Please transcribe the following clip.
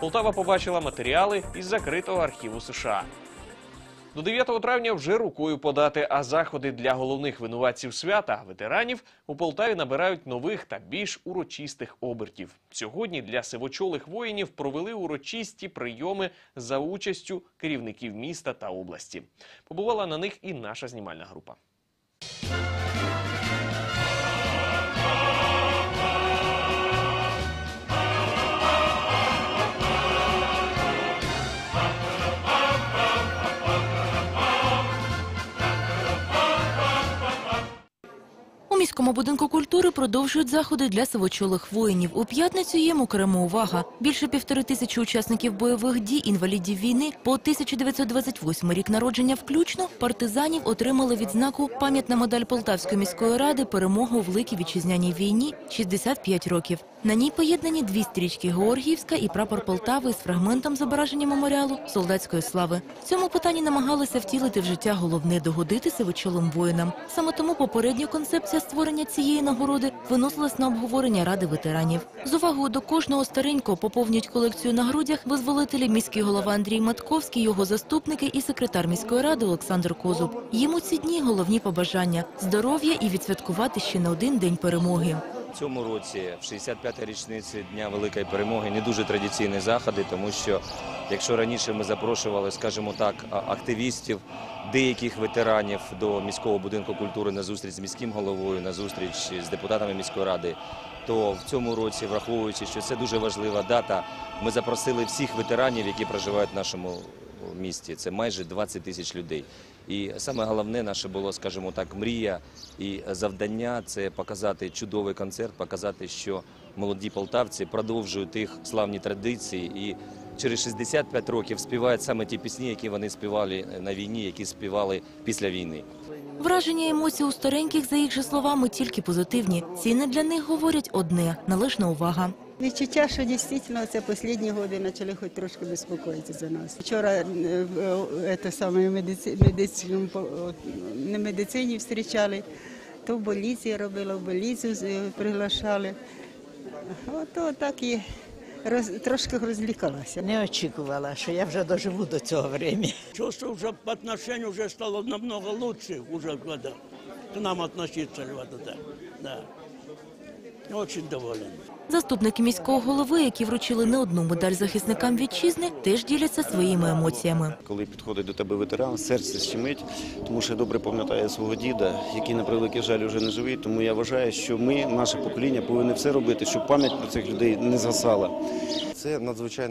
Полтава побачила матеріали із закритого архіву США. До 9 травня вже рукою подати, а заходи для головних винуватців свята ветеранів у Полтаві набирають нових та більш урочистих обертів. Сьогодні для сивочолих воїнів провели урочисті прийоми за участю керівників міста та області. Побувала на них і наша знімальна група. У будинку культури продовжують заходи для сивочолих воїнів. У п'ятницю їм окрема увага. Більше півтори тисячі учасників бойових дій, інвалідів війни по 1928 рік народження включно партизанів отримали відзнаку пам'ятна медаль Полтавської міської ради перемогу у великій вітчизняній війні 65 років. На ній поєднані дві стрічки Георгіївська і прапор Полтави з фрагментом зображення меморіалу солдатської слави. В цьому питанні намагалися втілити в життя головне догодити сивочолим воїнам. Саме тому попередня концепція створення цієї нагороди виносилась на обговорення ради ветеранів. З увагою до кожного старенького поповнюють колекцію на грудях визволителі міський голова Андрій Матковський, його заступники і секретар міської ради Олександр Козуб. Їм у ці дні головні побажання здоров'я і відсвяткувати ще не один день перемоги. Цьому році, в 65-й річниці Дня Великої Перемоги, не дуже традиційні заходи, тому що якщо раніше ми запрошували, скажімо так, активістів, деяких ветеранів до міського будинку культури на зустріч з міським головою, на зустріч з депутатами міської ради, то в цьому році, враховуючи, що це дуже важлива дата, ми запросили всіх ветеранів, які проживають в нашому місті. Це майже 20 тисяч людей. І саме головне наше було, скажімо так, мрія і завдання це показати чудовий концерт, показати, що молоді полтавці продовжують їх славні традиції і через 65 років співають саме ті пісні, які вони співали на війні, які співали після війни. Враження і емоції у стареньких, за їх же словами, тільки позитивні. Ціни для них говорять одне – належна увага. Відчуття, що дійсно це останні роки почали хоч трошки безпокоїтися за нас. Вчора е, е, це саме в медиці, по- о, медицині зустрічали, то в больниці робила, в больницю е, приглашали. Ото так і роз, трошки розлікалася. Не очікувала, що я вже доживу до цього времени. Чувствую, вже по отношению вже стало намного лучше уже вода к нам относиться. Да. Очень доволен. Заступники міського голови, які вручили не одну медаль захисникам вітчизни, теж діляться своїми емоціями. Коли підходить до тебе ветеран, серце щемить, тому що я добре пам'ятаю свого діда, який на превеликий жаль вже не живий. Тому я вважаю, що ми, наше покоління, повинні все робити, щоб пам'ять про цих людей не згасала. Це надзвичайно